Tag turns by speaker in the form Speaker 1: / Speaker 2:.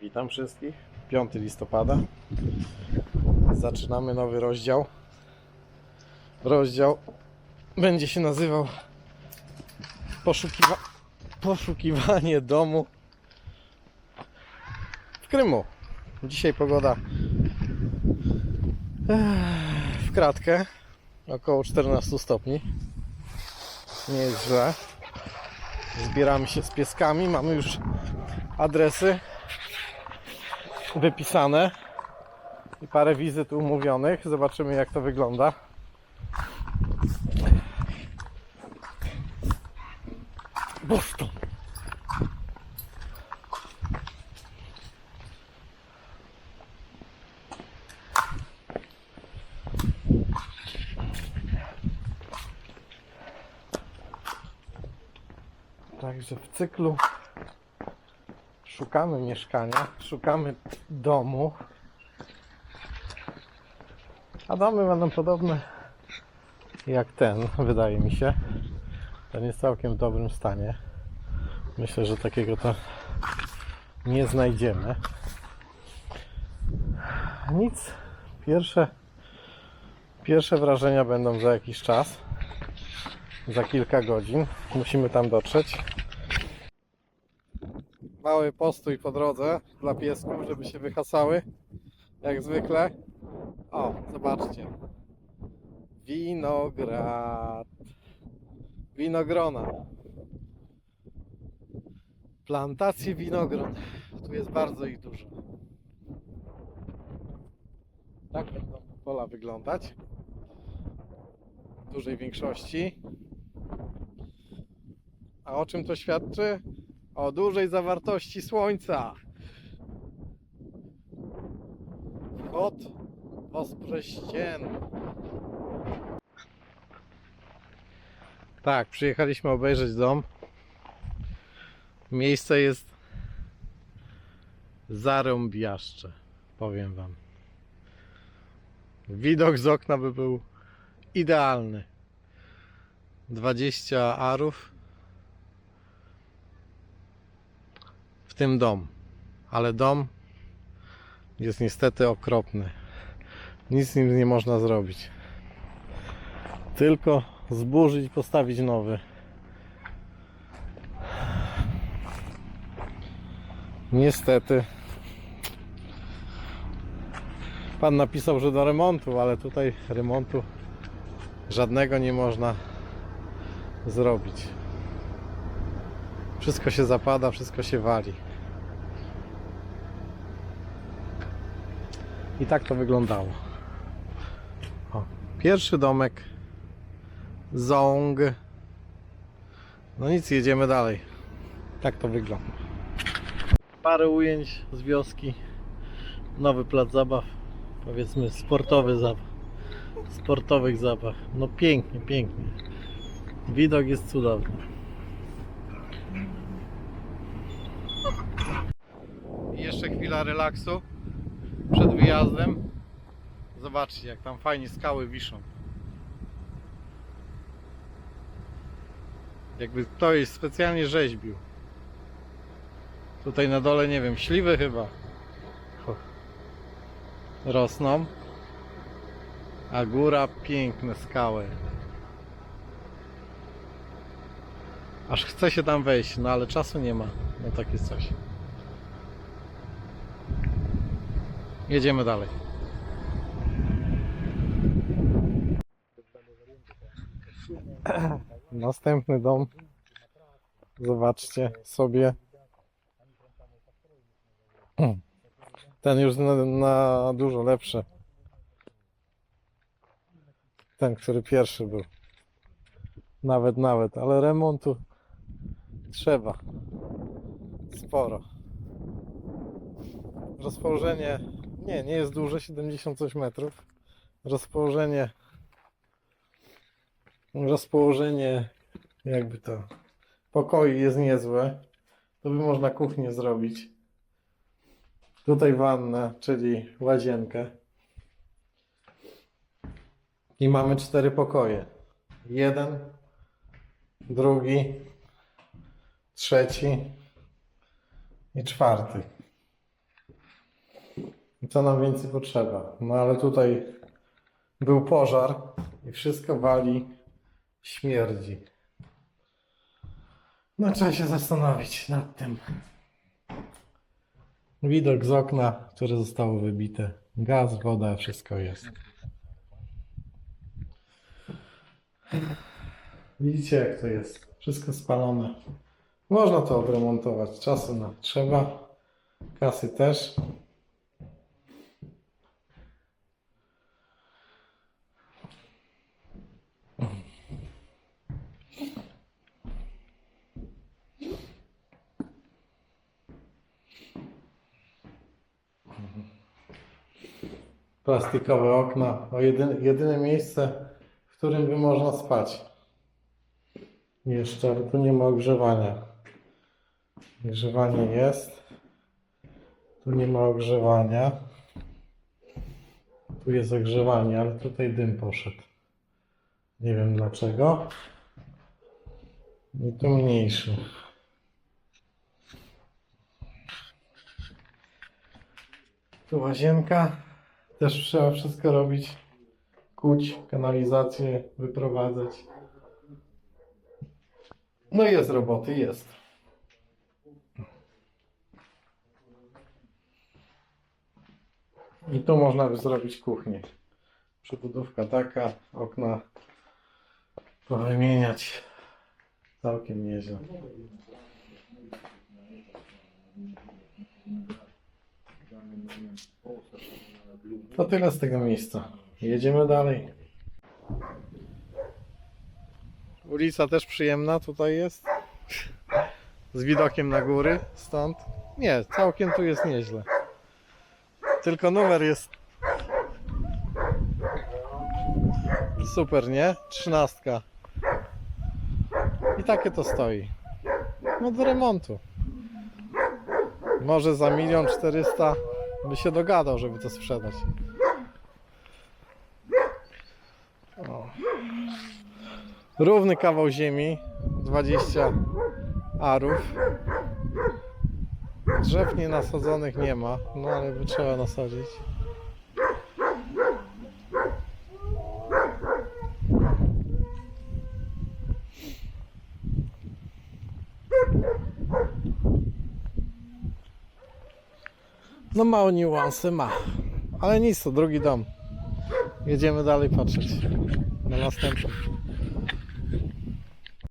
Speaker 1: Witam wszystkich. 5 listopada. Zaczynamy nowy rozdział. Rozdział będzie się nazywał poszukiwa... Poszukiwanie domu w Krymu. Dzisiaj pogoda w kratkę. Około 14 stopni. Nie jest źle. Zbieramy się z pieskami. Mamy już adresy wypisane i parę wizyt umówionych. Zobaczymy jak to wygląda. Boston. Także w cyklu szukamy mieszkania, szukamy domu. A domy będą podobne jak ten, wydaje mi się. Ten jest całkiem w dobrym stanie. Myślę, że takiego to nie znajdziemy. Nic. Pierwsze, pierwsze wrażenia będą za jakiś czas. Za kilka godzin. Musimy tam dotrzeć. Mały postój po drodze dla piesków, żeby się wyhasały. Jak zwykle. O, zobaczcie. Winograd. Winogrona. Plantacje winogron. Tu jest bardzo ich dużo. Tak będą pola wyglądać. W dużej większości. A o czym to świadczy? O dużej zawartości słońca. Wchod w osprze ścien. Tak, przyjechaliśmy obejrzeć dom. Miejsce jest zarąbiaszcze, powiem wam. Widok z okna by był idealny. 20 arów tym dom. Ale dom jest niestety okropny. Nic z nim nie można zrobić. Tylko zburzyć i postawić nowy. Niestety. Pan napisał, że do remontu, ale tutaj remontu żadnego nie można zrobić. Wszystko się zapada, wszystko się wali. I tak to wyglądało. O, pierwszy domek. Zong. No nic, jedziemy dalej. Tak to wygląda. Parę ujęć z wioski. Nowy plac zabaw. Powiedzmy sportowy zabaw. Sportowych zabaw. No pięknie, pięknie. Widok jest cudowny. Jeszcze chwila relaksu wyjazdem. Zobaczcie, jak tam fajnie skały wiszą. Jakby ktoś specjalnie rzeźbił. Tutaj na dole, nie wiem, śliwy chyba rosną. A góra piękne skały. Aż chce się tam wejść, no ale czasu nie ma na takie coś. Jedziemy dalej. Następny dom. Zobaczcie sobie. Ten już na, na dużo lepszy. Ten, który pierwszy był. Nawet, nawet, ale remontu trzeba. Sporo. Rozpołożenie nie, nie jest duże, 70 coś metrów. Rozpołożenie rozpołożenie jakby to pokoi jest niezłe. To by można kuchnię zrobić. Tutaj wanna, czyli łazienkę. I mamy cztery pokoje. Jeden, drugi, trzeci i czwarty. Co nam więcej potrzeba. No ale tutaj był pożar i wszystko wali, śmierdzi. No trzeba się zastanowić nad tym. Widok z okna, które zostało wybite. Gaz, woda, wszystko jest. Widzicie jak to jest. Wszystko spalone. Można to odremontować. Czasu na trzeba. Kasy też. Plastikowe okna. O jedyne, jedyne miejsce, w którym by można spać. Jeszcze, ale tu nie ma ogrzewania. Ogrzewanie jest. Tu nie ma ogrzewania. Tu jest ogrzewanie, ale tutaj dym poszedł. Nie wiem dlaczego. I tu mniejszy. Tu łazienka. Też trzeba wszystko robić. Kuć, kanalizację, wyprowadzać. No jest roboty, jest. I tu można by zrobić kuchnię. Przebudówka taka, okna powymieniać. Całkiem nieźle. To tyle z tego miejsca. Jedziemy dalej. Ulica też przyjemna tutaj jest. Z widokiem na góry stąd. Nie, całkiem tu jest nieźle. Tylko numer jest super, nie? Trzynastka. I takie to stoi. No do remontu. Może za milion czterysta by się dogadał, żeby to sprzedać. O. Równy kawał ziemi, 20 arów. Drzew nie nasadzonych nie ma, no ale by trzeba nasadzić. No małe niuanse ma, ale nic, to drugi dom. Jedziemy dalej patrzeć na następny.